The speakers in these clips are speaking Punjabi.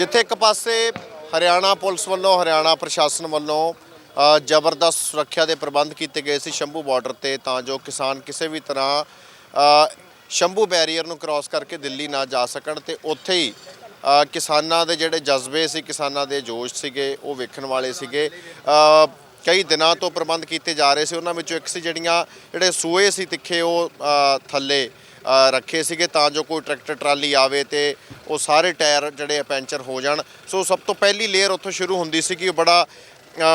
ਜਿੱਥੇ ਇੱਕ ਪਾਸੇ ਹਰਿਆਣਾ ਪੁਲਿਸ ਵੱਲੋਂ, ਹਰਿਆਣਾ ਪ੍ਰਸ਼ਾਸਨ ਵੱਲੋਂ ਜ਼ਬਰਦਸਤ ਸੁਰੱਖਿਆ ਦੇ ਪ੍ਰਬੰਧ ਕੀਤੇ ਗਏ ਸੀ ਸ਼ੰਭੂ ਬਾਰਡਰ ਤੇ, ਤਾਂ ਜੋ ਕਿਸਾਨ ਕਿਸੇ ਵੀ ਤਰ੍ਹਾਂ ਸ਼ੰਭੂ ਬੈਰੀਅਰ ਨੂੰ ਕ੍ਰਾਸ ਕਰਕੇ ਦਿੱਲੀ ਨਾ ਜਾ ਸਕਣ ਤੇ ਉੱਥੇ ਹੀ ਕਿਸਾਨਾਂ ਦੇ ਜਿਹੜੇ ਜਜ਼ਬੇ ਸੀ, ਕਿਸਾਨਾਂ ਦੇ ਜੋਸ਼ ਸੀਗੇ, ਉਹ ਵੇਖਣ ਵਾਲੇ ਸੀਗੇ। ਕਈ ਦਿਨਾਂ ਤੋਂ ਪ੍ਰਬੰਧ ਕੀਤੇ ਜਾ ਰਹੇ ਸੀ। ਉਹਨਾਂ ਵਿੱਚੋਂ ਇੱਕ ਸੀ ਜਿਹੜੀਆਂ ਜਿਹੜੇ ਸੂਏ ਸੀ ਤਿੱਖੇ, ਉਹ ਥੱਲੇ। ਰੱਖੇ ਸੀਗੇ ਤਾਂ ਜੋ ਕੋਈ ਟਰੈਕਟਰ ਟਰਾਲੀ ਆਵੇ ਤੇ ਉਹ ਸਾਰੇ ਟਾਇਰ ਜਿਹੜੇ ਪੈਂਚਰ ਹੋ ਜਾਣ। ਸੋ ਸਭ ਤੋਂ ਪਹਿਲੀ ਲੇਅਰ ਉੱਥੋਂ ਸ਼ੁਰੂ ਹੁੰਦੀ ਸੀ ਕਿ ਬੜਾ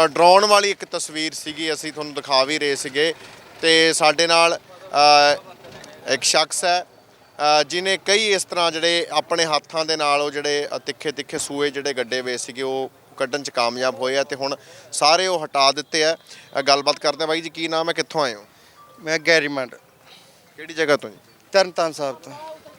ਡਰਾਉਣ ਵਾਲੀ ਇੱਕ ਤਸਵੀਰ ਸੀਗੀ। ਅਸੀਂ ਤੁਹਾਨੂੰ ਦਿਖਾ ਵੀ ਰਹੇ ਸੀਗੇ। ਤੇ ਸਾਡੇ ਨਾਲ ਇੱਕ ਸ਼ਖਸ ਹੈ ਜਿਨੇ ਕਈ ਇਸ ਤਰ੍ਹਾਂ ਜਿਹੜੇ ਆਪਣੇ ਹੱਥਾਂ ਦੇ ਨਾਲ ਉਹ ਜਿਹੜੇ ਤਿੱਖੇ ਤਿੱਖੇ ਸੂਏ ਜਿਹੜੇ ਗੱਡੇ ਵੇ ਸੀਗੇ ਉਹ ਕੱਢਣ ਚ ਕਾਮਯਾਬ ਹੋਏ ਆ ਤੇ ਹੁਣ ਸਾਰੇ ਉਹ ਹਟਾ ਦਿੱਤੇ ਆ। ਗੱਲਬਾਤ ਕਰਦੇ ਆ ਬਾਈ ਜੀ ਕੀ ਨਾਮ ਹੈ? ਕਿੱਥੋਂ ਆਏ ਹੋ? ਮੈਂ ਗੈਰੀਮੰਡ। ਕਿਹੜੀ ਜਗ੍ਹਾ ਤੋਂ ਜੀ? ਤਰਨਤਾਰਨ ਸਾਹਿਬ ਤੋਂ।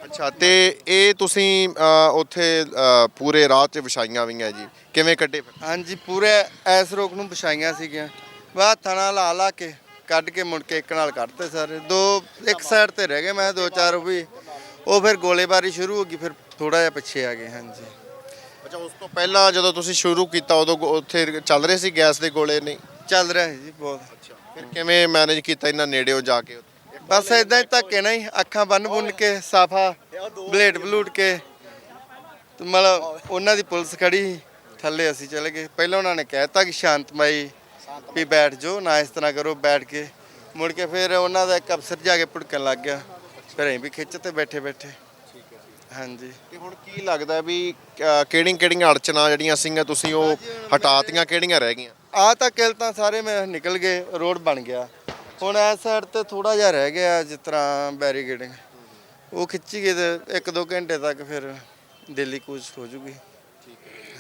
ਅੱਛਾ ਤੇ ਇਹ ਤੁਸੀਂ ਅ, ਉੱਥੇ ਅ, ਪੂਰੇ ਰਾਹ 'ਚ ਵਿਛਾਈਆਂ ਹੋਈਆਂ ਜੀ। ਕਿਵੇਂ ਕੱਢੇ? ਫਿਰ? ਹਾਂਜੀ ਪੂਰੇ ਐਸ ਰੋਕ ਨੂੰ ਵਿਛਾਈਆਂ ਸੀਗੀਆਂ। ਵਾ ਥਣਾ ਲਾ ਲਾ ਕੇ ਕੱਢ ਕੇ ਮੁੜ ਕੇ ਇੱਕ ਨਾਲ ਕੱਢਤੇ ਸਾਰੇ। ਦੋ ਇੱਕ ਸਾਈਡ ਤੇ ਰਹਿ ਗਏ ਮੈਂ ਦੋ ਚਾਰ ਉਹ ਵੀ। ਉਹ ਫਿਰ ਗੋਲੇਬਾਰੀ ਸ਼ੁਰੂ ਹੋ ਗਈ ਫਿਰ ਥੋੜਾ ਜਿਹਾ ਪਿੱਛੇ ਆ ਗਏ ਹਾਂਜੀ। ਅੱਛਾ ਉਸ ਤੋਂ ਪਹਿਲਾਂ ਜਦੋਂ ਤੁਸੀਂ ਸ਼ੁਰੂ ਕੀਤਾ ਉਦੋਂ ਗੋ- ਉੱਥੇ ਚੱਲ ਰਹੇ ਸੀ ਗੈਸ ਦੇ ਗੋਲੇ ਨਹੀਂ? ਚੱਲ ਰਿਹਾ ਹੈ ਜੀ ਬਹੁਤ। ਫਿਰ ਕਿਵੇਂ ਮੈਨੇਜ ਕੀਤਾ ਇਹਨਾਂ ਨੇੜਿਓ ਜਾ ਕੇ? ਬਸ ਇਦਾਂ ਹੀ ਧੱਕੇ ਨਾਲ ਹੀ ਅੱਖਾਂ ਬੰਨ ਬੁੰਨ ਕੇ ਸਾਫਾ ਬਲੇਡ ਬਲੂਟ ਕੇ ਤੇ ਮਤਲਬ ਉਹਨਾਂ ਦੀ ਪੁਲਿਸ ਖੜੀ ਸੀ, ਥੱਲੇ ਅਸੀਂ ਚਲੇ ਗਏ। ਪਹਿਲਾਂ ਉਹਨਾਂ ਨੇ ਕਹਿਤਾ ਕਿ ਸ਼ਾਂਤਮਈ ਵੀ ਬੈਠ ਜਾਓ ਨਾ ਇਸ ਤਰ੍ਹਾਂ ਕਰੋ ਬੈਠ ਕੇ। ਮੁੜ ਕੇ ਫਿਰ ਉਹਨਾਂ ਦਾ ਇੱਕ ਅਫਸਰ ਜਾ ਕੇ ਭੁੜਕਣ ਲੱਗ ਗਿਆ। ਫਿਰ ਅਸੀਂ ਵੀ ਖਿੱਚ ਤੇ ਬੈਠੇ ਬੈਠੇ। ਹਾਂਜੀ। ਤੇ ਹੁਣ ਕੀ ਲੱਗਦਾ ਵੀ ਕਿਹੜੀਆਂ ਕਿਹੜੀਆਂ ਅੜਚਨਾਂ ਜਿਹੜੀਆਂ ਸੀਗੀਆਂ ਤੁਸੀਂ ਉਹ ਹਟਾਤੀਆਂ ਕਿਹੜੀਆਂ ਰਹਿ ਗਈਆਂ? ਆ ਤਾਂ ਕਿਲ ਤਾਂ ਸਾਰੇ ਮੈਂ ਨਿਕਲ ਗਏ ਰੋਡ ਬਣ ਗਿਆ। ਹੁਣ ਇਸ ਸਾਈਡ ਤੇ ਥੋੜਾ ਜਿਹਾ ਰਹਿ ਗਿਆ ਜਿਸ ਤਰ੍ਹਾਂ ਬੈਰੀਗੇਡਿੰਗ ਉਹ ਖਿੱਚੀ ਗਏ ਤੇ ਇੱਕ ਦੋ ਘੰਟੇ ਤੱਕ ਫਿਰ ਦਿੱਲੀ ਕੂਚ ਹੋ ਜੂਗੀ।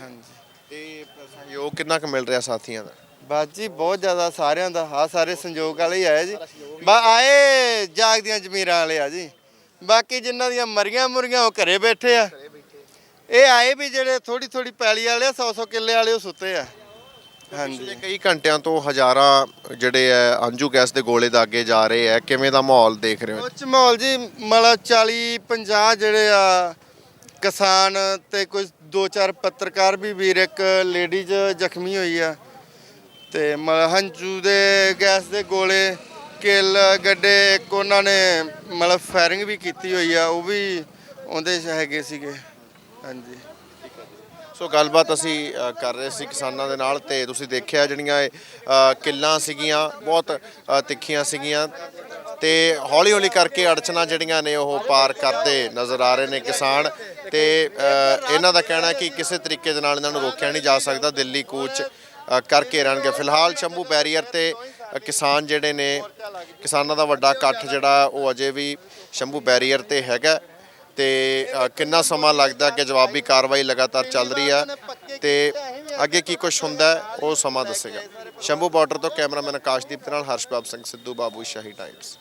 ਹਾਂਜੀ। ਤੇ ਸਹਿਯੋਗ ਕਿੰਨਾ ਕੁ ਮਿਲ ਰਿਹਾ ਸਾਥੀਆਂ ਦਾ? ਬਸ ਜੀ ਬਹੁਤ ਜ਼ਿਆਦਾ ਸਾਰਿਆਂ ਦਾ ਆ ਸਾਰੇ ਸੰਯੋਗ ਵਾਲੇ ਹੀ ਆਏ ਜੀ। ਬਾ ਆਏ ਜਾਗਦੀਆਂ ਜ਼ਮੀਰਾਂ ਵਾਲੇ ਆ ਜੀ। ਬਾਕੀ ਜਿਨ੍ਹਾਂ ਦੀਆਂ ਮਰੀਆਂ ਮੁਰੀਆਂ ਉਹ ਘਰੇ ਬੈਠੇ ਆ। ਇਹ ਆਏ ਵੀ ਜਿਹੜੇ ਥੋੜੀ ਥੋੜੀ ਪੈਲੀ ਵਾਲੇ 100 100 ਕਿੱਲੇ ਵਾਲੇ ਉਹ ਸੁੱਤੇ ਆ। ਪਿਛਲੇ ਕਈ ਘੰਟਿਆਂ ਤੋਂ ਹਜ਼ਾਰਾਂ ਜਿਹੜੇ ਆ ਅੰਜੂ ਗੈਸ ਦੇ ਗੋਲੇ ਦਾਗੇ ਜਾ ਰਹੇ ਆ ਕਿਵੇਂ ਦਾ ਮਾਹੌਲ ਦੇਖ ਰਹੇ ਹੋ? ਉੱਚ ਮਾਹੌਲ ਜੀ ਮਤਲਬ 40 50 ਜਿਹੜੇ ਆ ਕਿਸਾਨ ਤੇ ਕੁਝ ਦੋ ਚਾਰ ਪੱਤਰਕਾਰ ਵੀ ਵੀਰ ਇੱਕ ਲੇਡੀਜ਼ ਜ਼ਖਮੀ ਹੋਈ ਆ। ਤੇ ਮਤਲਬ ਹੰਝੂ ਦੇ ਗੈਸ ਦੇ ਗੋਲੇ ਕਿੱਲ ਗੱਡੇ ਇੱਕ ਉਹਨਾਂ ਨੇ ਮਤਲਬ ਫਾਇਰਿੰਗ ਵੀ ਕੀਤੀ ਹੋਈ ਆ ਉਹ ਵੀ ਉਹਦੇ 'ਚ ਹੈਗੇ ਸੀਗੇ। ਹਾਂਜੀ। ਸੋ ਗੱਲਬਾਤ ਅਸੀਂ ਅ, ਕਰ ਰਹੇ ਸੀ ਕਿਸਾਨਾਂ ਦੇ ਨਾਲ ਤੇ ਤੁਸੀਂ ਦੇਖਿਆ ਜਿਹੜੀਆਂ ਇਹ ਅ, ਕਿੱਲਾਂ ਸੀਗੀਆਂ ਬਹੁਤ ਅ, ਤਿੱਖੀਆਂ ਸੀਗੀਆਂ ਤੇ ਹੌਲੀ ਹੌਲੀ ਕਰਕੇ ਅੜਚਨਾਂ ਜਿਹੜੀਆਂ ਨੇ ਉਹ ਪਾਰ ਕਰਦੇ ਨਜ਼ਰ ਆ ਰਹੇ ਨੇ ਕਿਸਾਨ ਤੇ ਅ, ਇਹਨਾਂ ਦਾ ਕਹਿਣਾ ਹੈ ਕਿ ਕਿਸੇ ਤਰੀਕੇ ਦੇ ਨਾਲ ਇਹਨਾਂ ਨੂੰ ਰੋਕਿਆ ਨਹੀਂ ਜਾ ਸਕਦਾ ਦਿੱਲੀ ਕੂਚ ਅ, ਕਰਕੇ ਰਹਿਣਗੇ। ਫਿਲਹਾਲ ਸ਼ੰਭੂ ਬੈਰੀਅਰ ਤੇ ਅ, ਕਿਸਾਨ ਜਿਹੜੇ ਨੇ ਕਿਸਾਨਾਂ ਦਾ ਵੱਡਾ ਇਕੱਠ ਜਿਹੜਾ ਉਹ ਅਜੇ ਵੀ ਸ਼ੰਭੂ ਬੈਰੀਅਰ ਤੇ ਹੈਗਾ। ਤੇ ਕਿੰਨਾ ਸਮਾਂ ਲੱਗਦਾ ਕਿ ਜਵਾਬੀ ਕਾਰਵਾਈ ਲਗਾਤਾਰ ਚੱਲ ਰਹੀ ਹੈ ਤੇ ਅੱਗੇ ਕੀ ਕੁਝ ਹੁੰਦਾ ਉਹ ਸਮਾਂ ਦੱਸੇਗਾ। ਸ਼ੰਭੂ ਬਾਰਡਰ ਤੋਂ ਕੈਮਰਾਮੈਨ ਆਕਾਸ਼ਦੀਪ ਦੇ ਨਾਲ ਹਰਸ਼ਬਾਬ ਸਿੰਘ, ਸਿੱਧੂ ਬਾਬੂ, ਸ਼ਾਹੀ ਟਾਈਮਸ